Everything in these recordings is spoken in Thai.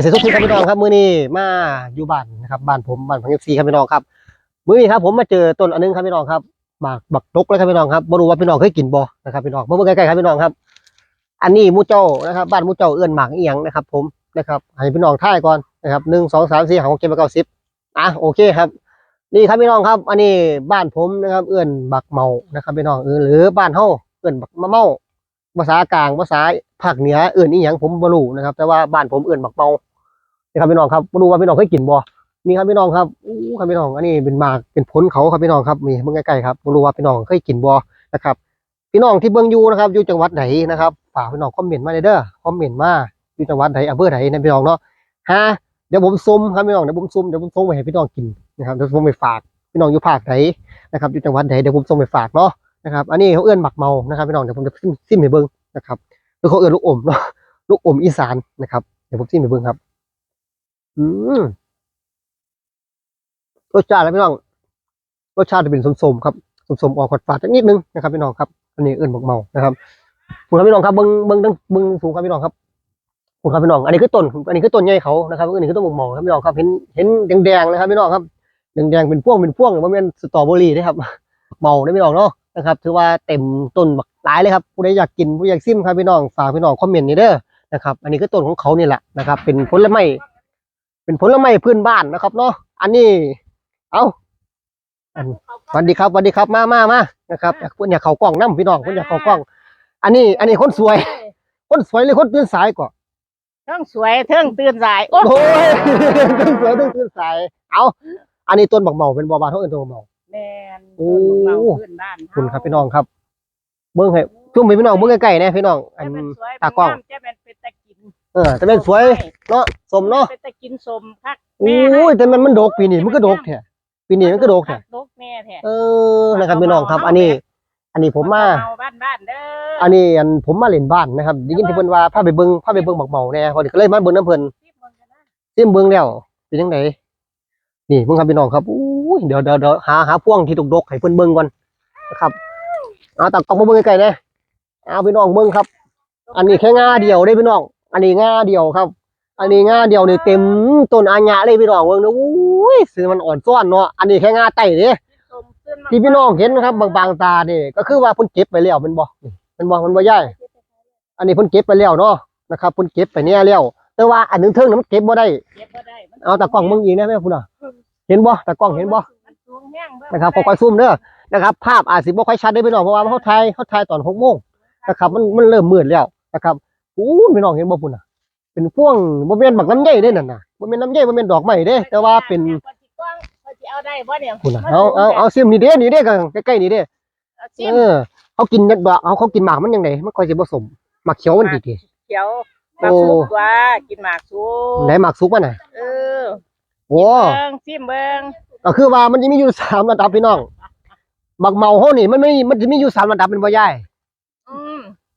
เสร็จทุกทีครับพี่น้องครับ มื้อนี้มาอยู่บ้านนะครับบ้านผมบ้านพังเอฟซีครับพี่น้องครับ มื้อนี้ครับผมมาเจอต้นอันนึงครับพี่น้องครับหมากบักตกเลยครับพี่น้องครับบ่รู้ว่าพี่น้องเคยกินบ่นะครับพี่น้องมาเบิ่งใกล้ๆครับพี่น้องครับ อันนี้มูเจ้านะครับ บ้านมูเจ้าเอื้อนหมากเอียงนะครับ ผมนะครับให้พี่น้องท่ายก่อนนะครับหนึ่งสองสามสี่ห้าหกเจ็ดแปดเก้าสิบอะโอเคครับ นี่ครับพี่น้องครับ อันนี้บ้านผมนะครับ เอื้อนบักเมานะครับพี่น้องเออหรือบ้านเฮาเอื้อนบักมะเมาภาษากลางภาษาภาคเหนือเอื้อนอีหยังผมบ่รู้นะครับ แต่ว่าบ้านผมเอื้อนบักเมา นี่ครับพี่น้องครับมาดูว่าพี่น้องเคยกินบ่นี่ครับพี่น้องครับอู้ครับพี่น้องอันนี้เป็นมากเป็นผลเขาครับพี่น้องครับนี่เบิ่งใกล้ๆครับมาดูว่าพี่น้องเคยกินบ่นะครับ พี่น้องที่เบิ่งอยู่นะครับอยู่จังหวัดไหนนะครับฝากพี่น้องคอมเมนต์มาเลยเด้อคอมเมนต์มาอยู่จังหวัดไหนอำเภอไหนนะพี่น้องเนาะฮะเดี๋ยวผมซุ่มครับพี่น้องเดี๋ยวผมซุ่มเดี๋ยวผมส่งไปให้พี่น้องกินนะครับเดี๋ยวผมไปฝากพี่น้องอยู่ภาคไหนนะครับอยู่จังหวัดไหนเดี๋ยวผมส่งไปฝากเนาะนะครับอันนี้เขาเอื้อนหมักเมานะครับพี่น้องเดี๋ยวผมจะซิมซิมให้เบิ่งนะครับหรือเขาเอื้อนลูกอมเนาะลูกอมอีสานนะครับเดี๋ยวผมซิมให้เบิ่งครับ อืมรสชาติแล้วพี่น้องรสชาติจะเป็นสมๆครับสมๆออกฝาดๆจักนิดนึงนะครับพี่น้องครับ อันนี้เอื่นบักเมานะครับคุณครับพี่น้องครับเบิ้งเบิ้งตั้งเบิ้งสูงครับพี่น้องครับคุณครับพี่น้อง อันนี้คือต้น อันนี้คือต้นใหญ่เขานะครับ อันนี้คือต้นบักเมาครับพี่น้องครับ เห็น เห็นแดงๆนะครับพี่น้องครับ แดงๆเป็นพ่วงเป็นพ่วงมันเป็นสตรอเบอรี่นะครับ เมาได้พี่น้องเนาะนะครับ ถือว่าเต็มต้นบักหลายเลยครับ ผู้ใดอยากกินผู้อยากซิมครับพี่น้อง ฝากพี่น้องคอมเมนต์นี่เด้อ นะครับ อันนี้คือต้นของเขานี่แหละนะครับ เป็นผลไม้ เป็นผลไม้พื้นบ้านนะครับเนาะอันนี้ เอาอันสวัสดีครับสวัสดีครับมามามานะครับอยากคุณอยากเข้ากล้องน้ำพี่น้องคุณอยากเข้ากล้อง อันนี้ อันนี้คนสวย คนสวยหรือคนตื่นสายก่อนเทิงสวยเทิงตื่นสายโอ้โอ้ยคนสวยต้องตื่นสาย เอาอันนี้ต้นบักเมาเป็นบัวบานเขาเอิ้นต้นบักเมาแม่นโอ้เมาขึ้นบ้านคุณครับพี่น้องครับเบิ้งให้ชุ่มให้พี่น้องเบิ้งใกล้ๆนะพี่น้อง อันจะเป็นสวยตากล้องเป็นจะเป็น เป็นตะกินเออแต่เป็นสวยเนาะสมเนาะเป็นตะกินสมคักโอ้ยแต่มันมันโดกปีนี้มันก็โดกแท้ปีนี้มันก็โดกแท้ดกแม่แท้เออนะครับพี่น้องครับ อันนี้ อันนี้ผมมา เบ้านบ้านๆเด้ออันนี้อันผมมาเล่นบ้านนะครับได้ยินที่เพิ่นว่าพาไปเบิ่งพาไปเบิ่งบักเมาแน่พอดีก็เลยมาเบิ่งน้ำเพิ่นที่เมืองกันนะเต็มเบิ่งแล้วเป็นจังไดนี่เบิ่งครับพี่น้องครับอู้ยเดี๋ยวเดี๋ยวเดี๋ยวหาหาพ่วงที่ดกๆให้เพิ่นเบิ่งก่อนนะครับเอาตากล้องมาเบิ่งใกล้ๆนะเอาพี่น้องเบิ่งครับ อันนี้แค่งาเดียวเด้พี่น้อง อันนี้งาเดียวครับ อันนี้งาเดียวนี่เต็มต้นอาญะเลยพี่น้องเบิ่งนะอู้ยซื้อมันอ่อนซ้อนเนาะอันนี้แค่งาไต้เด้สมขึ้นมาที่พี่น้องเห็นนะครับ บางๆตานี่ก็คือว่าเพิ่นเก็บไปแล้วแมันบ่นี่แมันบ่มันบ่ใหญ่อันนี้เพิ่นเก็บไปแล้วเนาะนะครับเพิ่นเก็บไปเนี่ยแล้วแต่ว่าอันหนึงเทิงนั้นมันเก็บบ่ได้เก็บบ่ได้มันเอาตากล้องมึงอีกนะแม่พุ่นน่ะเห็นบ่ตากล้องเห็นบ่มันสูงแห้งเงนะครับค่อยๆซูมเด้อนะครับ ภาพอาจสิบ่ค่อยชัดเด้อพี่น้องเพราะว่าเขาถ่ายเขาถ่ายตอน6โมงนะครับ มันมันเริ่มมืดแล้วนะครับ อู้พี่น้องเห็นบ่พุ่นน่ะ เป็นพวงบ่แม่นบักน้ำใหญ่เด้นั่นน่ะบ่แม่นน้ำใหญ่บ่แม่นดอกไม้เด้ แต่ว่าเป็นสิเอาได้บ่เนี่ยพุ่นน่ะเอาเอาเอาซิมนี่เด้นี่เด้กันใกล้ๆนี่เด้เอาซิมเออเขากินดอกเขาเขากินหมากมันยังไงมันค่อยสิผสมหมากเขียวมันดีดีเขียวหมากสุกตัวกินหมากสุกไหนหมากซุกมันน่ะเออโอ้ซิมเบิ่งก็คือว่ามันจะมีอยู่สามระดับพี่น้องหมากเมาเขานี่มันไม่มันจะมีอยู่สามระดับเป็นบ่ยาย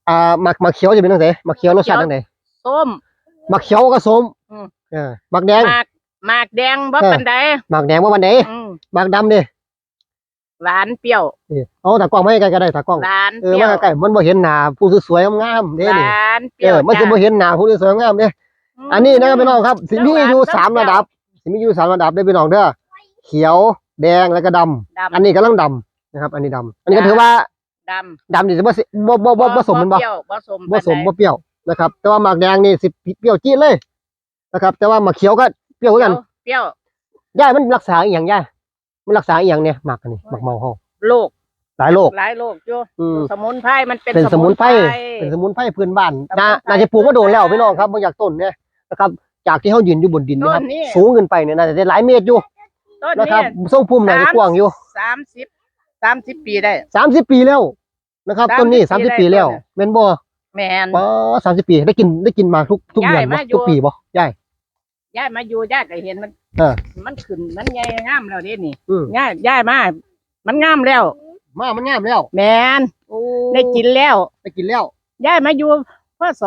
อ่าหมากหมากเขียวจะเป็นจังไดหมากเขียวรสชาติจังไดส้มหมากเขียวก็ส้มอืมเออหมากแดงหมากหมากแดงบ่เออปานใดหมากแดงว่าวันไหนอืมหมากดำดิหวานเปรี้ยวนี่เอาตากล้องมาให้ไกลก็ได้ตากล้องหวานเอเปอรี้ยมาวใกล้ๆมันบ่เห็นหน้าผู้สวยๆงามๆเด้หนี่วานเปเอรี้ยวอมันสิบ่เห็นหน้าผู้สวยๆงามๆเด้มอันนี้นะครับพี่น้องครับสิมีอยู่สามระดับ สิมีอยู่สามระดับเด้อพี่น้องเด้อเขียวแดงแล้วก็ดำดำอันนี้กำลังดำนะครับ อันนี้ดำอันนี้ก็ถือว่า ดดำนี่จะบ่สิบ่บ่ำบ่บ่สมมันบ่เปรี้ยวบ่สมบ่สมปานใดบ่เปรี้ยวนะครับ แต่ว่าหมากแดงนี่สิเปรี้ยวจี๊ดเลยนะครับ แต่ว่าหมากเขียวก็เปรี้ยวเหมือนกันเปรี้ยวย่ายมันรักษาอีหยังย่ายมันรักษาอีหยังเนี่ยหมากอันนี้หมากเมาเฮาโรคหลายโรคหลายโรคอยู่อืมสมุนไพรมันเป็นเป็นสมุนไพรเป็นสมุนไพรพื้นบ้านน่าน่าจะปลูกมาโดนแล้วพี่น้องครับบ่อยากต้นเนี่ยนะครับ จากที่เฮายืนอยู่บนดินนะครับ สูงขึ้นไปเนี่ยน่าจะได้หลายเมตรอยู่ต้นนะคนี้รับทรงภูมิน่าจะกว้างอยู่สามสิบ สามสิบปีได้30ปีแล้วนะครับ ต้นนี้30 30ปีแล้วแม่นบ่แมนอ๋อ30ปีได้กินได้กินหมากทุกทุกเดือนย้ายบ่มาอยู่ ทุกปีบ่ย่าย ย้ายมาอยู่ย้ายก็เห็นมันเออ มันขึ้นมันใหญ่งามแล้วเด้นี่อืมย้ายย้ายมา มันงามแล้ว มามันงามแล้วแมนได้กินแล้วได้กินแล้วย้ายมาอยู่พศ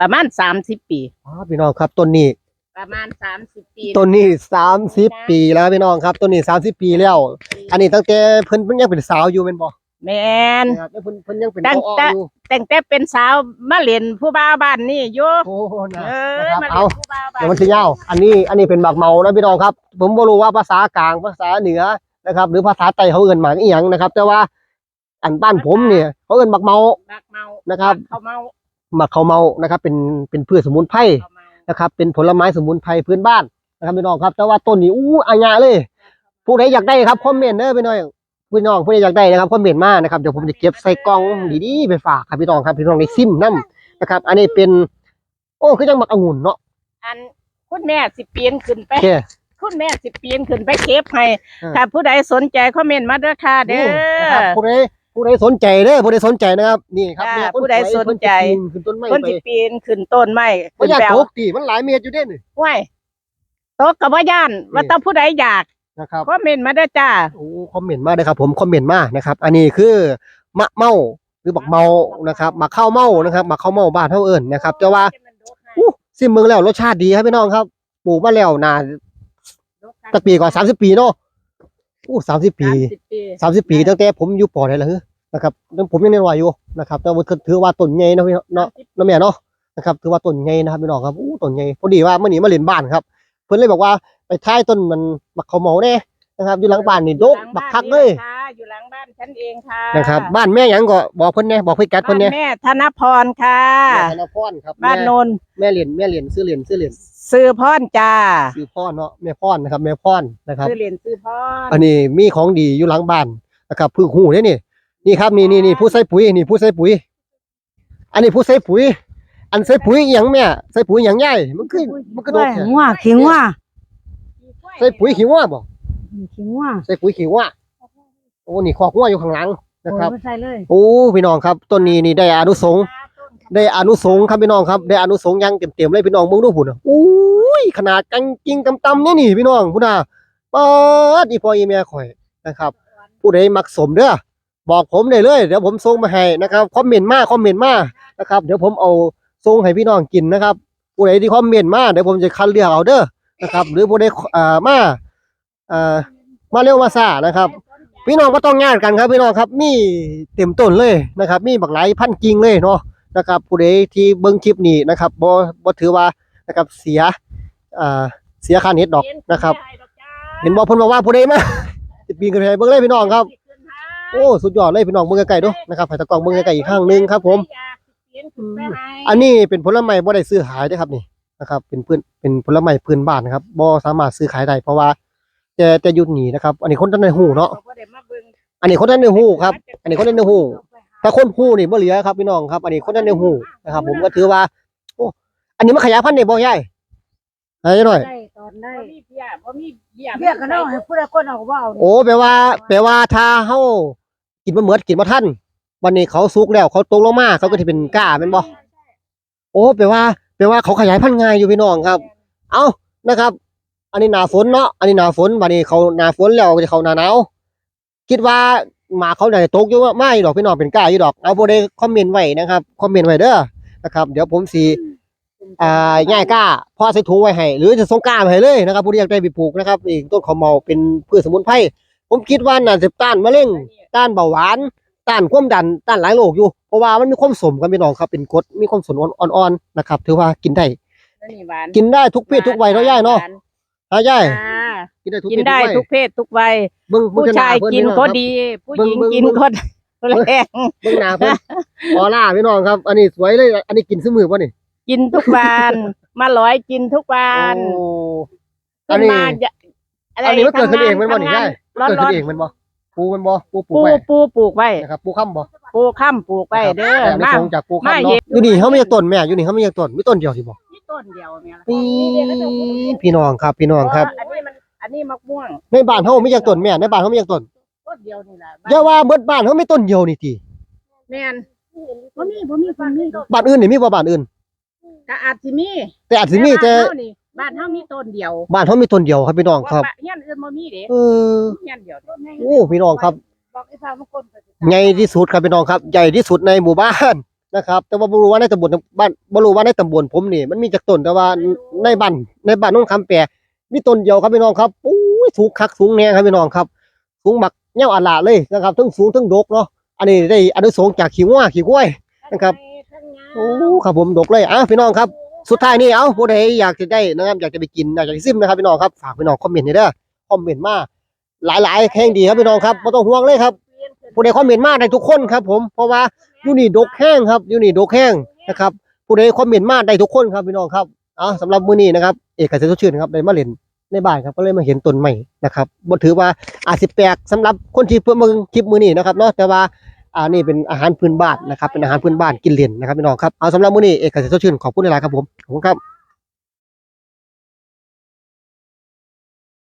ประมาณสามสิบปี อ๋อพี่น้องครับต้นนี้ ประมาณสามสิบปีต้นนี้30ปีแล้วพี่น้องครับต้นนี้30ปีแล้ว อันนี้ตั้งแต่เพิ่นเพิ่นยังเป็นสาวอยู่แม่นบ่แมนนะครับแล้วเพิ่นเพิ่นยังเป็นตั้งอ้อแต่ๆอยู่แต่งแต่เป็นสาวมาเล่นผู้บ่าวบ้านนี่อยู่โอ้โหนะเออนะครับมาเอาเล่นผู้บ่าวบ้านเดี๋ยวมันสิยาวอันนี้อันนี้เป็นบักเมานะพี่น้องครับ ผมบ่รู้ว่าภาษากลางภาษาเหนือนะครับ หรือภาษาใต้เขาเอิ้นหมากอีหยังนะครับ แต่ว่าอันบ้านผมเนี่ยเขาเอิ้นบักเมาบักเมานะครับเขาเมาหมักเขาวเมานะครับ เป็นเป็นพืชสมุนไพรเขาเมา นะครับ เป็นผลไม้สมุนไพรพื้นบ้านนะครับพี่น้องครับ แต่ว่าต้นนี้อู้อาญาเลยผู้ใดอยากได้ครับคอมเมนต์เด้อพี่น้องพี่น้องผู้ใดอยากได้นะครับคอมเมนต์มานะครับเดี๋ยวผมจะเก็บใส่กล่องดีๆไปฝากครับพี่น้องครับพี่น้องในซิมน้ำนะครับ อันนี้เป็น โอ้คือจังหมักองุ่นเนาะอันคุณแม่สิปีนขึ้นไปโอเคคุณแม่สิปีนขึ้นไปเก็บให้อ่าถ้าผู้ใดสนใจคอมเมนต์มาเด้อค่ะเด้นะครับอผู้ใด ผู้ใดสนใจเด้อผู้ใดสนใจนะครับนี่ครับอ่าแม่คผู้ใดวยสนใจ เพิ่นจะปีนขึ้นต้นไม้คนไปสิปีนขึ้นต้นไม้บ่ขึ้นอยากแปลตวกตีมันหลายเมตรอยู่เด้นี่ ห้วยตกกับว่าย่านว่าต้องผู้ใดอยากนะครับคอมเมนต์มาเด้อจ้า โอ้คอมเมนต์มาเลยครับผมคอมเมนต์มานะครับ อันนี้คือมะเมาหรือบักเมานะครับมะข้าวเมานะครับมะข้าวเมาบ้านเท่าเอิญนะครับแต่ว่าอู้ซิมเมืองแล้วรสชาติดีครับพี่น้องครับปลูกมาแล้วนานตะปีก่อนสามสิบปีเนาะ อู้สามสิบปี30ปีสามสิบปีตั้งแต่ผมอยู่ปอไหนล่ะฮะนะครับตั้งผมยังเรียนวัยอยู่นะครับแต่ว่าถือว่าต้นใหญ่เนาะพี่เนาะเนาะแม่เนาะนะครับถือว่าต้นใหญ่นะครับพี่น้องครับอู้ต้นใหญ่พอดีว่าเมื่อนี้มาเล่นบ้านครับ เพิ่นเลยบอกว่าไปท้ายต้นมันบักข้าวเมาแน่นะครับ อยู่หลังบ้านนี่ดกบักคักเลยอยู่หลังบ้านฉันเองค่ะนะครับ บ้านแม่หยังก็บอกเพิ่นแหน่บอกพี่กัดบ้าเพิ่นนแหน่แม่ธนพรค่ะ แม่ธนพรครับบ้านโนแม่นแม่เหรียญแม่เหรียญซื้อเหรียญซื้อเหรียญ ซื้อพรจ้าซื้อพรเนาะแม่พรนะครับแม่พรนะครับซื้อเหรียญซื้อพรอันนี้มีของดีอยู่หลังบ้านนะครับเพึ่งหูเด้นี่นี่ครับนี่นี่นี่ผู้ใส่ปุ๋ยนี่ผู้ใส่ปุ๋ย อันนี้ผู้ใส่ปุ๋ย อันใส่ปุ๋ยอหยังแม่ใส่ปุ๋ยอหยังใหญ่มันคือมันกระโดดแท้งัวขี้งัวใส่ปุ๋ยขี้ว่าบ่ขี้งัวใส่ปุ๋ยขี้ว่าโอ้นี่คอกงัวอยู่ข้างหลังนะครับโอ้ยใส่เลยโอ้พี่น้องครับต้นนี้นี่ได้อานุสงส์ ได้อานุสงครับพี่น้องครับได้อานุสงยังเต็มๆเลยพี่น้องเบิ่งดูพุ่นน่ะอุ้ยขนาดกังกิงกำตำเนี่ยนี่พี่น้องพุ่นน่ะป๊าดอีพ่ออีแม่ข่อยนะครับ ผู้ใดมักสมเด้อบอกผมได้เลย เดี๋ยวผมส่งมาให้นะครับคอมเมนต์มาคอมเมนต์มานะครับเดี๋ยวผมเอาส่งให้พี่น้องกินนะครับ ผู้ใดที่คอมเมนต์มาเดี๋ยวผมจะคัดเลือกเอาเด้อนะครับ หรือผู้ใดอ่ามาอ่ามาเร็วมาซ่านะครับ พี่น้องก็ต้องงานกันครับพี่น้องครับ มีเต็มต้นเลยนะครับ มีบักหลายพันกิ่งเลยเนาะ นะครับผู้ใดที่เบิ่งคลิปนี้นะครับบ่บ่ถือว่านะครับเสียอ่าเสียค่าเน็ตดอกนะครับ เห็นบอกเพิ่นบอกว่าผู้ใดมาจะปีนขึ้นไปเบิ่งเลยพี่น้องครับ โอ้สุดยอดเลยพี่น้องเบิ่งไกลๆเดูนะครับให้ตะกล้องเบิ่งไกลๆอีกข้างหนึงครับ ผมอันนี้เป็นผลไม้บ่ได้ซื้อขายเด้อครับนี่นะครับ เป็นพื้นเป็นผลไม้พื้นบ้านนะครับบ่สามารถซื้อขายได้เพราะว่าแต่แต่ยุดนี้นะครับ อันนี้คนท่านในหูเนาะอันนี้คนท่านในหูครับ อันนี้คนท่านในหู ถ้าคนหูนี่บ่เหลือครับพี่น้องครับ อันนี้คนท่านในหูนะครับ ผมก็ถือว่าโอ้อันนี้มันขยายพันธุ์ได้บ่ยายให้หน่อย ได้ตอนได้บ่มีเบี้ยบ่มีเบี้ยเรียกกันเอาให้ผู้ใดคนเอาก็บ่เอาโอ้แปลว่า แปลว่าถ้าเฮากินบ่หมดกินบ่ทันวันนี้เขาสุกแล้วเขาตกลงมาเขาก็สิเป็นก้าแม่นบ่โอ้แปลว่าแปลว่าเขาขยายพันธุ์ง่ายอยู่พี่น้องครับ เอานะครับ อันนี้หน้าฝนเนาะอันนี้หน้าฝนบัดนี้เขาหน้าฝนแล้วก็จะเข้าหน้าหนาวคิดว่าห มาเขาน่าจะตกอยู่ว่าไม่ดอกพี่น้องเป็นก้าอยู่ดอกเอาบ่ได้คอมเมนต์ไว้นะครับคอมเมนต์ไว้เด้อนะครับ เดี๋ยวผมสิอ่าง่ายก้าพอใส่ถุงไว้ให้หรือจะส่งก้ามาให้เลยนะครับผู้ที่อยากได้ไปปลูกนะครับอีกต้นข้าวเมาเป็นพืชสมุนไพรผมคิดว่าน่าจะต้านมะเร็งต้านเบาหวานต้านความดันต้านหลายโรคอยู่เพราะว่ามันมีความสมกันพี่น้องครับเป็นกรดมีความสมอ่อนๆนะครับ ถือว่ากินได้นี่หวานกินได้ทุกเพศทุกวัยเนาะย่ายเนาะฮะย่ายอ่า กินได้ทุกกินเพศได้ทุทุกกเพศทุกวัยวัยเบิ่งเบิ่งผู้หชายเพิ่กินพี่องก็ครับดี ผู้เบิ่หงญิงเบิ่งกินเบิ่งก็แรงเบิ่งหน้าเพิ่นออร่าพี่น้องครับ อันนี้สวยเลย อันนี้กินซื้อมือป่ะนี่กินทุกวันมาร้อยกินทุกวันโอ้อัขึ้นนนี้มาจะะไรอันนี้มันเกิดขึ้นเองมันบ่ทำนี่งาได้ร้อนเกิดร้อนขึ้นเองมันบ่ปูมันบ่ปูปลูกปูไว้ปูปลูกไว้นะครับปูค้ำบ่ปูข้ามปลูกไว้เด้อแต่ในมาทรงจากปูมาค้ำเห็เนาะนอยู่นี่เขาไม่อยากต้นแม่อยู่นี่เขาไม่อยากต้นมีต้นเดียวสิบ่นี่ต้นเดียวเนี่ยปีพี่น้องครับพี่น้องครับอั นนี้มันอันนี้มะม่วงในบ้านเฮาไม่อยากต้นแม่ในบ้านเฮาไม่อยากต้นต้นเดียวนี่แหละอย่าว่าเบิดบ้านเฮาไม่ต้นเดียวนี่ติแม่นบ่มีบ่มีบ่มีบ้านอื่นนี่มีบ่บ้านอื่นก็อาจสิมี แต่อาจสิมีแต่บ้านเฮานี่บ้านเฮามีต้นเดียวบ้านเฮามีต้นเดียวครับพี่น้องครับว่าเฮียนอื่นบ่มีเด้เออเฮียนเดียวเด้โอ้พี่น้องครับบอกไอ้พามันคนก็สิใหญ่ที่สุดครับพี่น้องครับใหญ่ที่สุดในหมู่บ้านนะครับแต่ว่าบ่รู้ว่าในตำบลบ้านบ่รู้ว่าในตำบลผมนี่มันมีจักต้นแต่ว่าในบ้านในบ้านน้องคำแปร มีต้นเดียวครับพี่น้องครับอู้ยสูงคักสูงแน่ครับพี่น้องครับ สูงบักเหี่ยวอาลลาเลยนะครับทั้งสูงทั้งดกเนาะอันนี้ได้อนุสงส์จากขี้งัวขี้กล้วยนะครับโอ้ครับผมดกเลยอ้าวพี่น้องครับ สุดท้ายนี่เอาผู้ใดอยากจะได้นะครับอยากจะไปกินอยากจะซิมนะครับพี่น้องครับฝากพี่น้องคอมเมนต์ให้เด้อคอมเมนต์มาหลายๆแห่งดีครับพี่น้องครับไม่ต้องห่วงเลยครับผู้ใดคอมเมนต์มาได้ทุกคนครับ ผมเพราะว่าอยู่นี่ดกแห้งครับอยู่นี่ดกแห้งนะครับผู้ใดคอมเมนต์มาได้ทุกคนครับพี่น้องครับ เอาสำหรับมื้อนี้นะครับ เอกเกษตรสดชื่นครับได้มาเล่นในบ้านครับก็เลยมาเห็นต้นใหม่นะครับบ่ถือว่าอาจสิแปลกสำหรับคนที่เพิ่มมาคลิปมื้อนี้นะครับเนาะแต่ว่าอ่านี่เป็นอาหารพื้นบ้านนะครับเป็นอาหารพื้นบ้านกินเล่นนะครับพี่น้องครับเอาสำหรับมื้อนี้เอกเกษตรสดชื่นขอบคุณหลายๆครับผมขอบคุณครับ